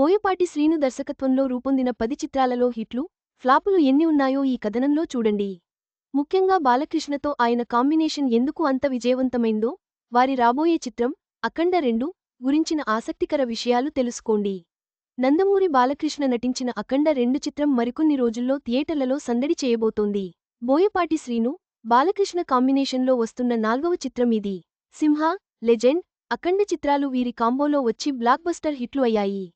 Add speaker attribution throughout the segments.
Speaker 1: బోయపాటి శ్రీను దర్శకత్వంలో రూపొందిన పది చిత్రాలలో హిట్లు ఫ్లాపులు ఎన్ని ఉన్నాయో ఈ కథనంలో చూడండి. ముఖ్యంగా బాలకృష్ణతో ఆయన కాంబినేషన్ ఎందుకు అంత విజయవంతమైందో వారి రాబోయే చిత్రం అఖండ రెండు గురించిన ఆసక్తికర విషయాలు తెలుసుకోండి. నందమూరి బాలకృష్ణ నటించిన అఖండ రెండు చిత్రం మరికొన్ని రోజుల్లో థియేటర్లలో సందడి చేయబోతోంది. బోయపాటి శ్రీను బాలకృష్ణ కాంబినేషన్లో వస్తున్న నాల్గవ చిత్రం ఇది. సింహ లెజెండ్ అఖండ చిత్రాలు వీరి కాంబోలో వచ్చి బ్లాక్బస్టర్ హిట్లు అయ్యాయి.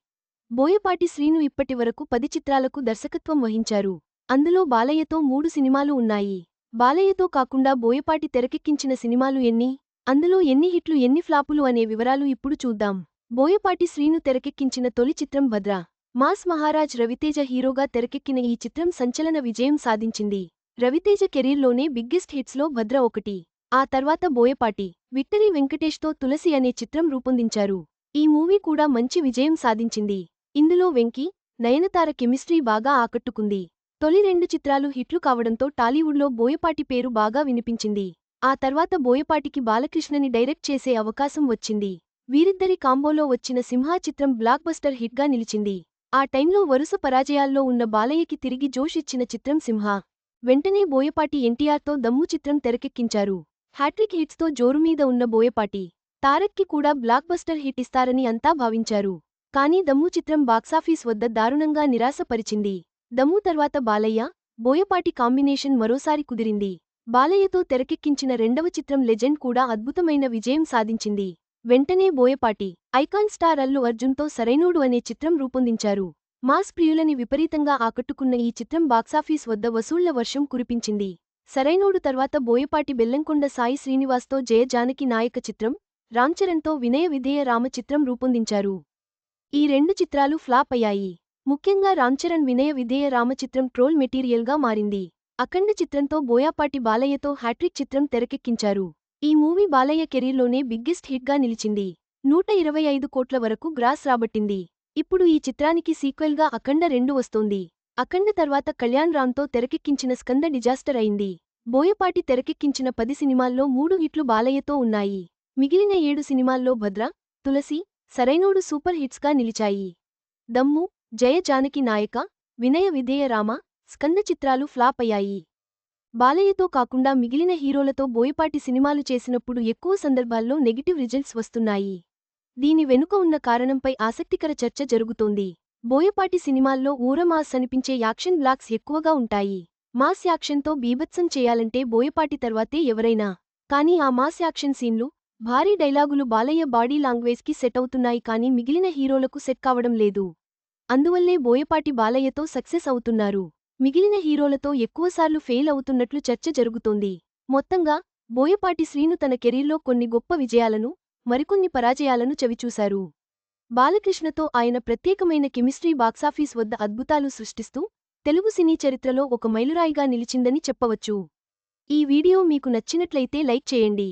Speaker 1: బోయపాటి శ్రీను ఇప్పటివరకు పది చిత్రాలకు దర్శకత్వం వహించారు. అందులో బాలయ్యతో మూడు సినిమాలు ఉన్నాయి. బాలయ్యతో కాకుండా బోయపాటి తెరకెక్కించిన సినిమాలు ఎన్ని? అందులో ఎన్ని హిట్లు ఎన్ని ఫ్లాపులు అనే వివరాలు ఇప్పుడు చూద్దాం. బోయపాటి శ్రీను తెరకెక్కించిన తొలి చిత్రం భద్ర. మాస్ మహారాజ్ రవితేజ హీరోగా తెరకెక్కిన ఈ చిత్రం సంచలన విజయం సాధించింది. రవితేజ కెరీర్లోనే బిగ్గెస్ట్ హిట్స్లో భద్ర ఒకటి. ఆ తర్వాత బోయపాటి విక్టరీ వెంకటేష్తో తులసి అనే చిత్రం రూపొందించారు. ఈ మూవీ కూడా మంచి విజయం సాధించింది. ఇందులో వెంకీ నయనతార కెమిస్ట్రీ బాగా ఆకట్టుకుంది. తొలి రెండు చిత్రాలు హిట్లు కావడంతో టాలీవుడ్లో బోయపాటి పేరు బాగా వినిపించింది. ఆ తర్వాత బోయపాటికి బాలకృష్ణని డైరెక్ట్ చేసే అవకాశం వచ్చింది. వీరిద్దరి కాంబోలో వచ్చిన సింహా చిత్రం బ్లాక్బస్టర్ హిట్గా నిలిచింది. ఆ టైంలో వరుస పరాజయాల్లో ఉన్న బాలయ్యకి తిరిగి జోష్ ఇచ్చిన చిత్రం సింహ. వెంటనే బోయపాటి ఎన్టీఆర్తో దమ్ము చిత్రం తెరకెక్కించారు. హ్యాట్రిక్ హిట్స్తో జోరుమీద ఉన్న బోయపాటి తారక్కి కూడా బ్లాక్బస్టర్ హిట్ ఇస్తారని అంతా భావించారు. కానీ దమ్ము చిత్రం బాక్సాఫీస్ వద్ద దారుణంగా నిరాశపరిచింది. దమ్ము తర్వాత బాలయ్య బోయపాటి కాంబినేషన్ మరోసారి కుదిరింది. బాలయ్యతో తెరకెక్కించిన రెండవ చిత్రం లెజెండ్ కూడా అద్భుతమైన విజయం సాధించింది. వెంటనే బోయపాటి ఐకాన్ స్టార్ అల్లు అర్జున్తో సరైనోడు అనే చిత్రం రూపొందించారు. మాస్ ప్రియులని విపరీతంగా ఆకట్టుకున్న ఈ చిత్రం బాక్సాఫీస్ వద్ద వసూళ్ళ వర్షం కురిపించింది. సరైనోడు తర్వాత బోయపాటి బెల్లంకొండ సాయి శ్రీనివాస్తో జయ జానకి నాయక చిత్రం రామ్చరణ్తో వినయ విధేయ రామ చిత్రం రూపొందించారు. ఈ రెండు చిత్రాలు ఫ్లాప్ అయ్యాయి. ముఖ్యంగా రామ్చరణ్ వినయ విధేయ రామ చిత్రం ట్రోల్ మెటీరియల్గా మారింది. అఖండ చిత్రంతో బోయాపాటి బాలయ్యతో హ్యాట్రిక్ చిత్రం తెరకెక్కించారు. ఈ మూవీ బాలయ్య కెరీర్లోనే బిగ్గెస్ట్ హిట్గా నిలిచింది. నూట ఇరవై ఐదు కోట్ల వరకు గ్రాస్ రాబట్టింది. ఇప్పుడు ఈ చిత్రానికి సీక్వెల్గా అఖండ రెండు వస్తోంది. అఖండ తర్వాత కళ్యాణ్ రామ్తో తెరకెక్కించిన స్కంద డిజాస్టర్ అయింది. బోయపాటి తెరకెక్కించిన పది సినిమాల్లో మూడు హిట్లు బాలయ్యతో ఉన్నాయి. మిగిలిన ఏడు సినిమాల్లో భద్ర తులసి సరైనోడు సూపర్ హిట్స్గా నిలిచాయి. దమ్ము జయ జానకి నాయక వినయ విధేయరామ స్కంద చిత్రాలు ఫ్లాప్ అయ్యాయి. బాలయ్యతో కాకుండా మిగిలిన హీరోలతో బోయపాటి సినిమాలు చేసినప్పుడు ఎక్కువ సందర్భాల్లో నెగిటివ్ రిజల్ట్స్ వస్తున్నాయి. దీని వెనుక ఉన్న కారణంపై ఆసక్తికర చర్చ జరుగుతోంది. బోయపాటి సినిమాల్లో ఊరమాస్ అనిపించే యాక్షన్ బ్లాక్స్ ఎక్కువగా ఉంటాయి. మాస్ యాక్షన్తో బీభత్సం చేయాలంటే బోయపాటి తర్వాతే ఎవరైనా. కానీ ఆ మాస్ యాక్షన్ సీన్లు భారీ డైలాగులు బాలయ్య బాడీ లాంగ్వేజ్కి సెట్ అవుతున్నాయి కానీ మిగిలిన హీరోలకు సెట్ కావడం లేదు. అందువల్లే బోయపాటి బాలయ్యతో సక్సెస్ అవుతున్నారు. మిగిలిన హీరోలతో ఎక్కువసార్లు ఫెయిల్ అవుతున్నట్లు చర్చ జరుగుతోంది. మొత్తంగా బోయపాటి శ్రీను తన కెరీర్లో కొన్ని గొప్ప విజయాలను మరికొన్ని పరాజయాలను చవిచూశారు. బాలకృష్ణతో ఆయన ప్రత్యేకమైన కెమిస్ట్రీ బాక్సాఫీస్ వద్ద అద్భుతాలు సృష్టిస్తూ తెలుగు సినీ చరిత్రలో ఒక మైలురాయిగా నిలిచిందని చెప్పవచ్చు. ఈ వీడియో మీకు నచ్చినట్లయితే లైక్ చేయండి.